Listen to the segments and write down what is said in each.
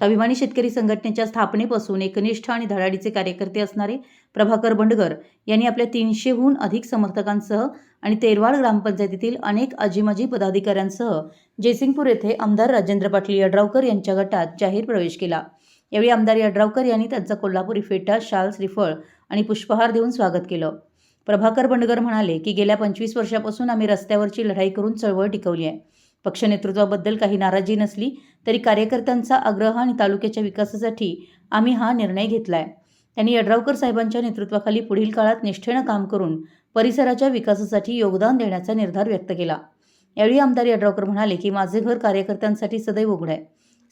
अभिमानी शेतकरी संघटनेच्या स्थापनेपासून एकनिष्ठ आणि धडाडीचे कार्यकर्ते असणारे प्रभाकर बंडगर यांनी आपल्या तीनशेहून अधिक समर्थकांसह आणि तेरवाड ग्रामपंचायतीतील अनेक आजीमाजी पदाधिकाऱ्यांसह जयसिंगपूर येथे आमदार राजेंद्र पाटील यड्रावकर यांच्या गटात जाहीर प्रवेश केला. यावेळी आमदार यड्रावकर यांनी त्यांचा कोल्हापुरी फेटा शाल श्रीफळ आणि पुष्पहार देऊन स्वागत केलं. प्रभाकर बंडगर म्हणाले की गेल्या पंचवीस वर्षापासून आम्ही रस्त्यावरची लढाई करून चळवळ टिकवली आहे. पक्ष नेतृत्वाबद्दल काही नाराजी नसली तरी कार्यकर्त्यांचा आग्रह आणि तालुक्याच्या विकासासाठी आम्ही हा निर्णय घेतला आहे त्यांनी यड्रावकर साहेबांच्या नेतृत्वाखाली पुढील काळात निष्ठेनं काम करून परिसराच्या विकासासाठी योगदान देण्याचा निर्धार व्यक्त केला. यावेळी आमदार यड्रावकर म्हणाले की माझे घर कार्यकर्त्यांसाठी सदैव उघड आहे.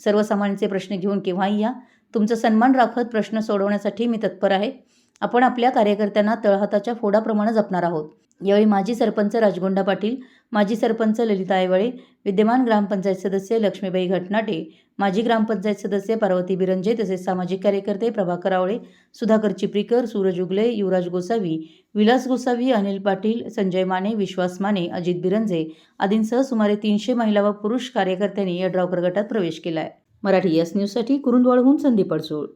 सर्वसामान्यांचे प्रश्न घेऊन केव्हाही या. तुमचा सन्मान राखत प्रश्न सोडवण्यासाठी मी तत्पर आहे. आपण आपल्या कार्यकर्त्यांना तळहाताच्या फोडाप्रमाणे जपणार आहोत. यावेळी माजी सरपंच राजगोंडा पाटील माजी सरपंच ललिता आयवळे विद्यमान ग्रामपंचायत सदस्य लक्ष्मीबाई घटनाटे माजी ग्रामपंचायत सदस्य पार्वती बिरंजे तसेच सामाजिक कार्यकर्ते प्रभाकर आवळे सुधाकर चिपरीकर सूरज उगले युवराज गोसावी विलास गोसावी अनिल पाटील संजय माने विश्वास माने अजित बिरंजे आदींसह सुमारे तीनशे महिला व पुरुष कार्यकर्त्यांनी या ड्रॉकर गटात प्रवेश केला आहे मराठी यस न्यूजसाठी कुरुंदवाडहून संदीप अडसूळ.